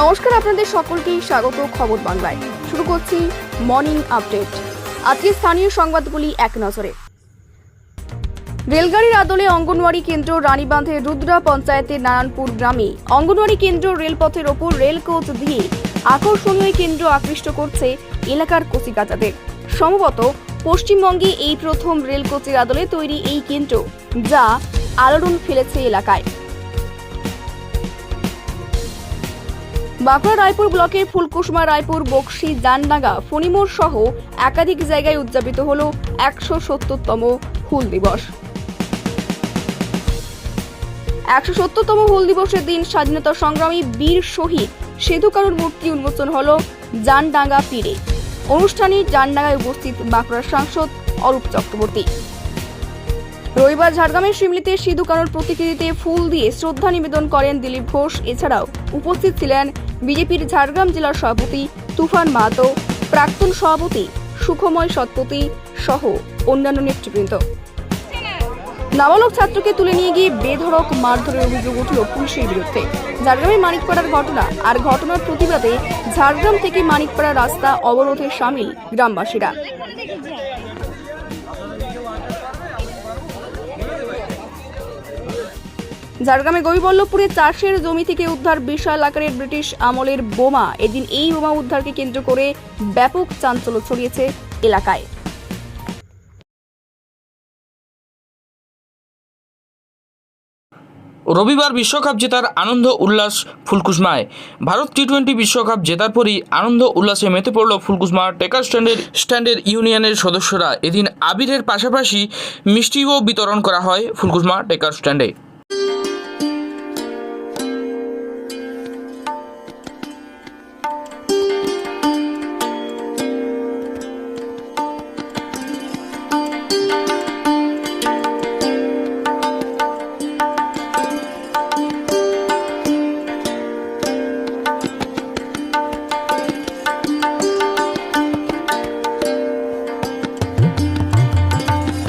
নমস্কার, আপনাদের সকলকেই স্বাগত খবর বাংলায়। শুরু করছি মর্নিং আপডেট আজকে স্থানীয় সংবাদগুলি এক নজরে। রেলগাড়ির আদলে অঙ্গনওয়াড়ি কেন্দ্র রানীবাঁধের রুদ্রা পঞ্চায়েতের নারায়ণপুর গ্রামে অঙ্গনওয়াড়ি কেন্দ্র রেলপথের ওপর রেল কোচ দিয়ে আকর্ষণীয় কেন্দ্র আকৃষ্ট করছে এলাকার কচিকাচাদের সম্ভবত পশ্চিমবঙ্গে এই প্রথম রেল কোচের আদলে তৈরি এই কেন্দ্র, যা আলোড়ন ফেলেছে এলাকায়। বাঁকুড়া রায়পুর ব্লকের ফুলকুসমা, রায়পুর, বক্সি, জানডাঙ্গা ফণিমোড় সহ একাধিক জায়গায় উদযাপিত হল একশো সত্তরতম হুল দিবস। একশো সত্তরতম হুল দিবসের দিন স্বাধীনতা সংগ্রামী বীর শহীদ সেতু কারুর মূর্তি উন্মোচন হল জানডাঙ্গা পীরে। অনুষ্ঠানে জানডাঙ্গায় উপস্থিত বাঁকুড়ার সাংসদ অরূপ চক্রবর্তী। রবিবার ঝাড়গ্রামের শিমলিতে সিধু কানুর প্রতিকৃতিতে ফুল দিয়ে শ্রদ্ধা নিবেদন করেন দিলীপ ঘোষ। এছাড়াও উপস্থিত ছিলেন বিজেপির ঝাড়গ্রাম জেলার সভাপতি তুফান মাহাতো, প্রাক্তন সভাপতি সুখময় সৎপতি সহ অন্যান্য নেতৃবৃন্দ। নাবালক ছাত্রকে তুলে নিয়ে গিয়ে বেধড়ক মারধরের অভিযোগ উঠল পুলিশের বিরুদ্ধে। ঝাড়গ্রামের মানিকপাড়ার ঘটনা আর ঘটনার প্রতিবাদে ঝাড়গ্রাম থেকে মানিকপাড়া রাস্তা অবরোধে সামিল গ্রামবাসীরা। ঝাড়গ্রামে গৈবল্লভপুরে চাষের জমি থেকে উদ্ধার বিশাল আকারের ব্রিটিশ আমলের বোমা। এদিন এই বোমা উদ্ধারকে কেন্দ্র করে ব্যাপক চাঞ্চল্য ছড়িয়েছে এলাকায়। রবিবার বিশ্বকাপ জেতার আনন্দ উল্লাস ফুলকুসমায়। ভারত টি টোয়েন্টি বিশ্বকাপ জেতার পরই আনন্দ উল্লাসে মেতে পড়ল ফুলকুসমা টেকার স্ট্যান্ডের স্ট্যান্ডের ইউনিয়নের সদস্যরা। এদিন আবিরের পাশাপাশি মিষ্টিও বিতরণ করা হয় ফুলকুসমা টেকার স্ট্যান্ডে।